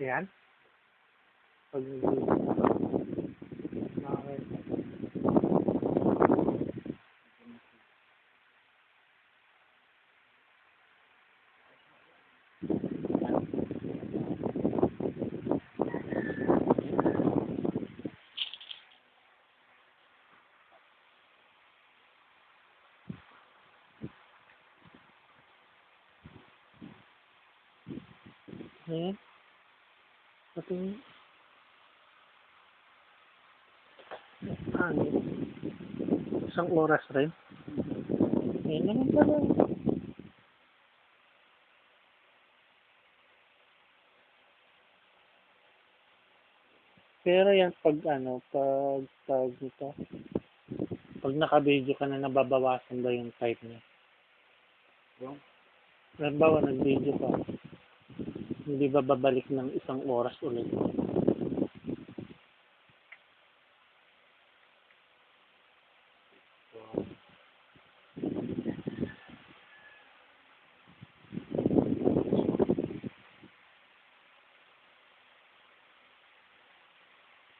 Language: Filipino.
Yan. Hmm? Pati ano, isang oras rin. Ayan naman pala. Pero yan pag ano, pag tawag nito, pag naka-video ka na nababawasan ba yung type niya? Yung? Halimbawa, nag-video ka, hindi ba babalik ng isang oras ulit? So,